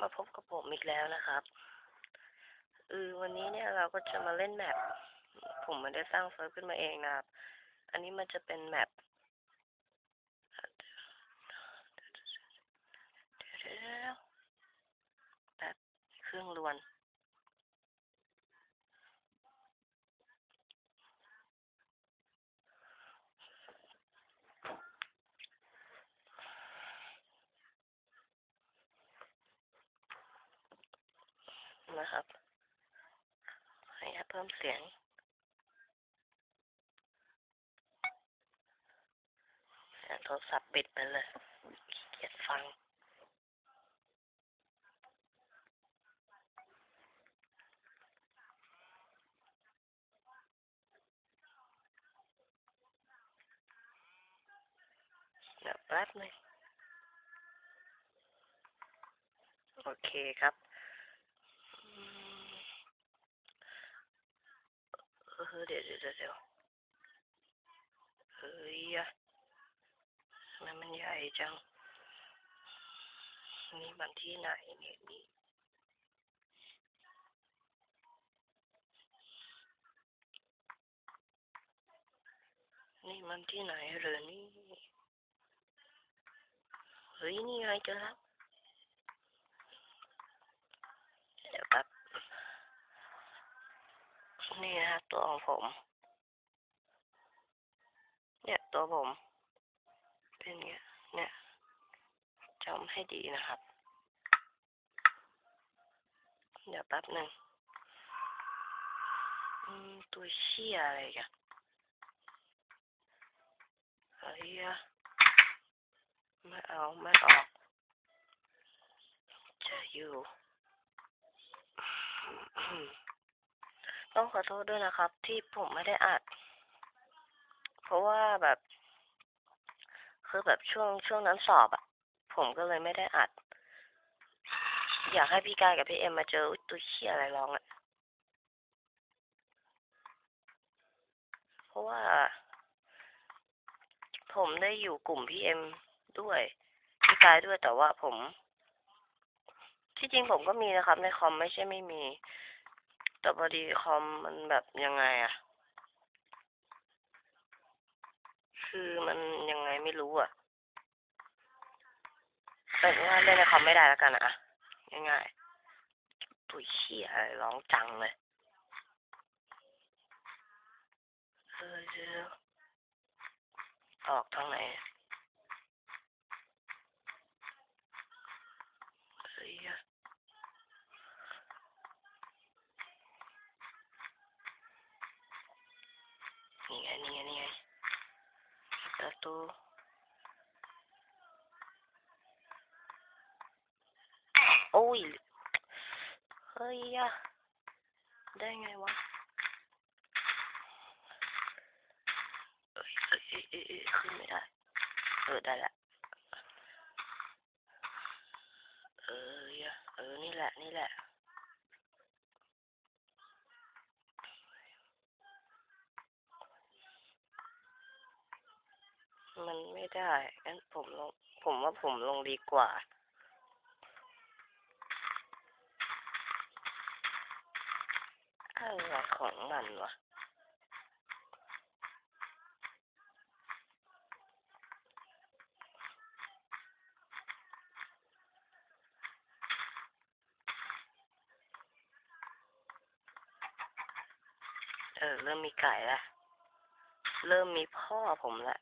มาพบกับผมอีกแล้วนะครับเออวันนี้เนี่ยเราก็จะมาเล่นแมปผมไม่ได้สร้างเซิร์ฟขึ้นมาเองนะครับ อันนี้มันจะเป็นแมปเดี๋ยวๆแบบเครื่องรวน นะครับให้เพิ่มเสียงโทรศัพท์ปิดไปเลยขี้เกียจฟัง เดี๋ยวแป๊บหนึงโอเคครับอืมเอเดี๋ยวเดี๋ยวเดี๋ยวเฮ้ยอะทำไมมันใหญ่จัง นี่มันที่ไหนเนี่ยนี่นี่มันที่ไหนเหรอนี่ เฮ้ย นี่ไงเจอแล้ว เดี๋ยวแป๊บ นี่นะครับตัวของผม เนี่ยตัวผม เป็นเงี้ย เนี่ยจำให้ดีนะครับ เดี๋ยวแป๊บหนึ่งตัวเชี่ยอะไรกันเฮ้ยอะไม่เอาไม่ออก จะอยู่ ต้องขอโทษด้วยนะครับ ที่ผมไม่ได้อัด เพราะว่าแบบ คือแบบช่วงช่วงนั้นสอบอะผมก็เลยไม่ได้อัด อยากให้พี่กายกับพี่เอ็มมาเจออุ๊ยตัวเชี่ยอะไรร้องอะเพราะว่า ผมได้อยู่กลุ่มพี่เอ็มด้วยพี่กายด้วยแต่ว่าผม ที่จริงผมก็มีนะครับ ในคอมไม่ใช่ไม่มี แต่พอดีคอมมันแบบยังไงอะคือมันยังไงไม่รู้อะแต่ว่าเล่นในคอมไม่ได้แล้วกันอะง่ายๆตัวเชี่ยร้องจังเลยเออเดี๋ยวออกทางไหนเฮ้ยอะนี่ไงนี่ไงนี่ไงประตูโอ้ย เฮ้ยอะ ได้ไงวะเอ้ยเอ้ยเอ้ยเอ้ยเอ้ยขึ้นไม่ได้เออได้ละเออเออนี่แหละนี่แหละมันไม่ได้งั้นผมลงผมว่าผมลงดีกว่า อะไรของมันวะเออ เริ่มมีไก่ละ เริ่มมีพ่อผมละ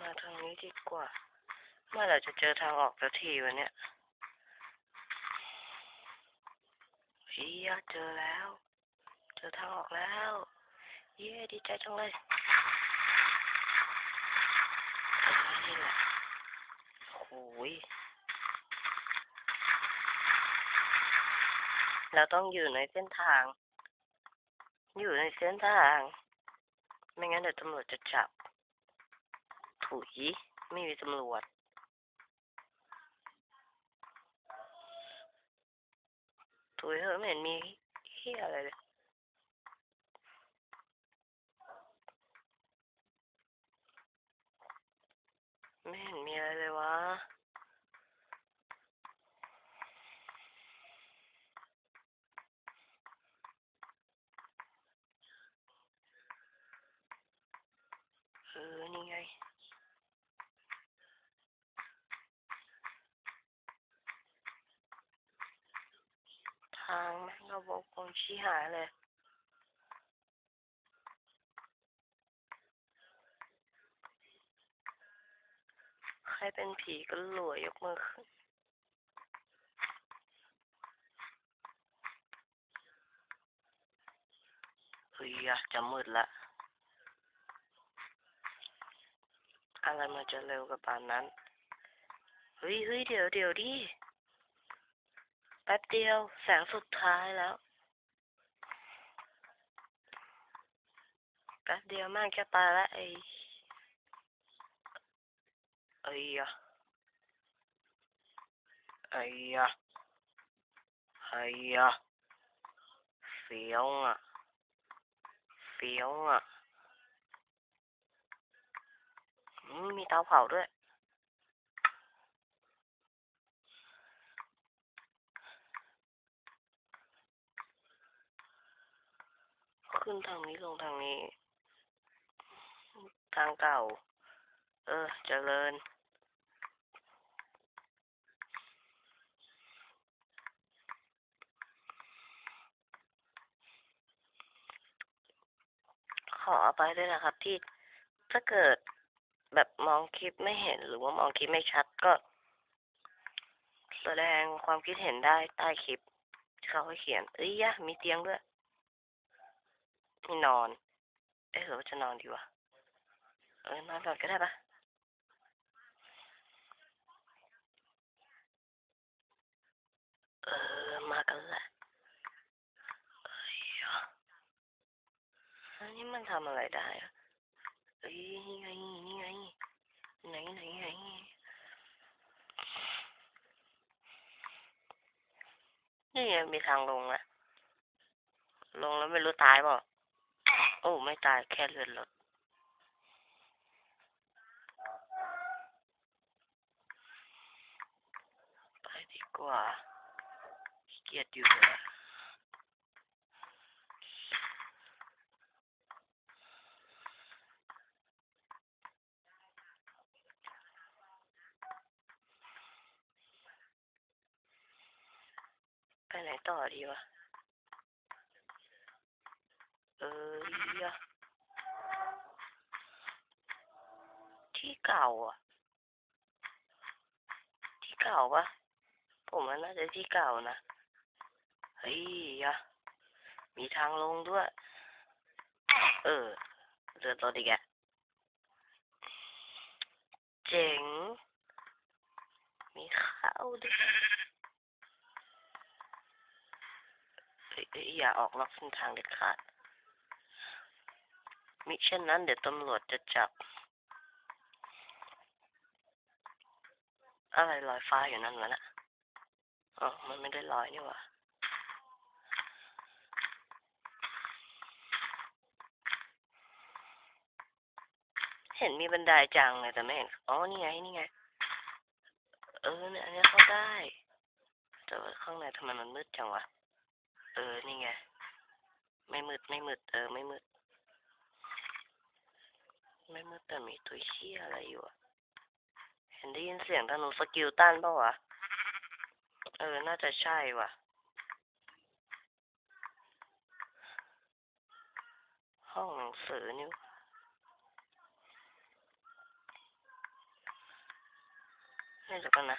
มาทางนี้ดีกว่า เมื่อไหร่จะเจอทางออกสักทีวะเนี่ย เฮียเจอแล้ว เจอทางออกแล้ว เย้ดีใจจังเลยนี่แหละโอ้ยเราต้องอยู่ในเส้นทาง อยู่ในเส้นทาง ไม่งั้นเดี๋ยวตำรวจจะจับถุยไม่มีตำรวจ ถุยเหอะไม่เห็นมีเฮียอะไรเลยไม่เห็นมีอะไรเลยวะ เออ นี่ไง ทางแม่งก็บอกคง ชี้หายเลยใครเป็นผีก็หลวยยกมือขึ้นเฮ้ยอะจะมืดละ อะไรมันจะเร็วกับปานนั้น เฮ้ยเฮ้ยเดี๋ยวเดี๋ยวดิ แป๊บเดียวแสงสุดท้ายแล้ว แป๊บเดียวมากจะตายละไอ้ไอ้ยะไอ้ยะไอ้ยะเฟี้ยวอะเฟี้ยวอะมีเตาเผาด้วยขึ้นทางนี้ลงทางนี้ ทางเก่า เออเจริญขออภัยด้วยนะครับ ที่ถ้าเกิดแบบมองคลิปไม่เห็นหรือว่ามองคลิปไม่ชัดก็ แสดงความคิดเห็นได้ใต้คลิปที่เขาให้เขียนเอ้ยยะมีเตียงด้วยนี่นอน เอ๊ะหรือว่าจะนอนดีวะ เออ นอนก่อนก็ได้ปะเออ มากันแหละเอ้ยอันนี้มันทำอะไรได้อะเอ้ยนี่ไง นี่ไง ไหนไหนไหนนี่ไงมีทางลงอะลงแล้วไม่รู้ตายเปล่าโอ้ ไม่ตาย แค่เลือนรถ ไปดีกว่าขี้เกียจอยู่อะไป ผมว่าน่าจะที่เก่านะ เฮ้ยยะมีทางลงด้วย เออเรือตัวดีแกเจ๋ง มีข้าวด้วยเอ้ยอย่าออกนอกเส้นทางเด็ดขาด มิเช่นนั้นเดี๋ยวตำรวจจะจับ อะไรลอยฟ้าอยู่นั่นวะน่ะ อ๋อ มันไม่ได้ลอยนี่หว่าเห็นมีบันไดจังเลยแต่ไม่เห็น อ๋อ นี่ไง นี่ไง เออเนี่ยอันเนี้ยเข้าได้ แต่ว่าข้างในทำไมมันมืดจังวะ เออ นี่ไง ไม่มืด ไม่มืด เออ ไม่มืด ไม่มืดแต่มีตัวเชี่ยอะไรอยู่อะเห็นได้ยินเสียงธนูสกิลตันปล่าวะ เออ น่าจะใช่ว่ะ ห้องหนังสือนี่นี่จะกันนะ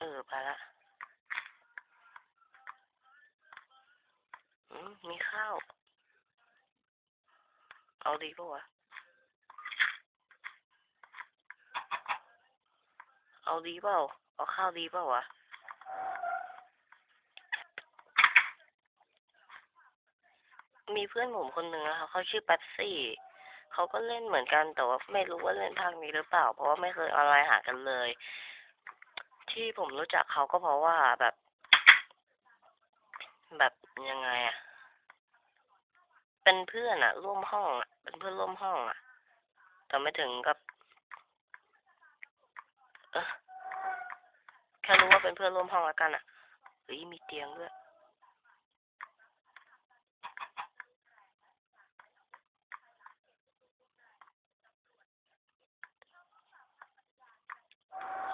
เออไปละอืมมีข้าว เอาดีปะวะ เอาดีเปล่า เอาข้าวดีเปล่าวะมีเพื่อนผมคนหนึ่งนะคะเขาชื่อแป๊บซี่เขาก็เล่นเหมือนกันแต่ว่าไม่รู้ว่าเล่นทางนี้หรือเปล่า เพราะว่าไม่เคยออนไลน์หากันเลย ที่ผมรู้จักเขาก็เพราะว่าแบบ แบบยังไงอะเป็นเพื่อนอะร่วมห้องอะเป็นเพื่อนร่วมห้องอะแต่ไม่ถึงกับแค่รู้ว่าเป็นเพื่อนร่วมห้องแล้วกันอะเฮ้ยมีเตียงด้วย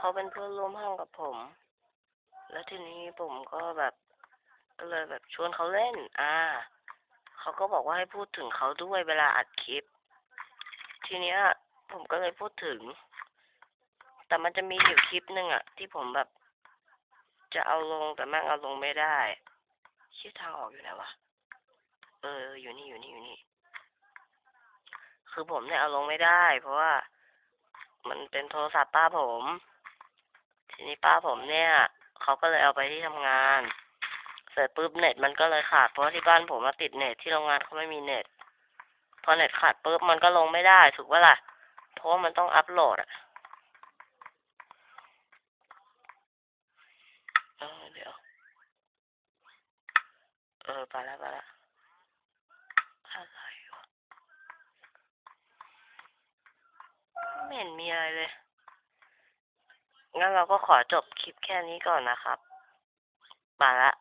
เขาเป็นเพื่อนร่วมห้องกับผม แล้วทีนี้ผมก็แบบก็เลยแบบชวนเขาเล่น อ่า เขาก็บอกว่าให้พูดถึงเขาด้วยเวลาอัดคลิป ทีเนี้ย ผมก็เลยพูดถึง แต่มันจะมีอยู่คลิปหนึ่งอะที่ผมแบบ จะเอาลงแต่แม่งเอาลงไม่ได้ชื่อทางออกอยู่ไหนวะ เออ อยู่นี่อยู่นี่อยู่นี่ คือผมเนี่ยเอาลงไม่ได้ เพราะว่ามันเป็นโทรศัพท์ป้าผม ทีนี้ป้าผมเนี่ยเขาก็เลยเอาไปที่ทำงาน เสร็จปุ๊บเน็ตมันก็เลยขาดเพราะที่บ้านผมมาติดเน็ตที่โรงงานเขาไม่มีเน็ตพอเน็ตขาดปุ๊บมันก็ลงไม่ได้ถูกปะล่ะ เพราะว่ามันต้องอัพโหลดอะเออเดี๋ยว เออไปแล้วไปแล้วอะไรวะไม่เห็นมีอะไรเลย งั้นเราก็ขอจบคลิปแค่นี้ก่อนนะครับมาละ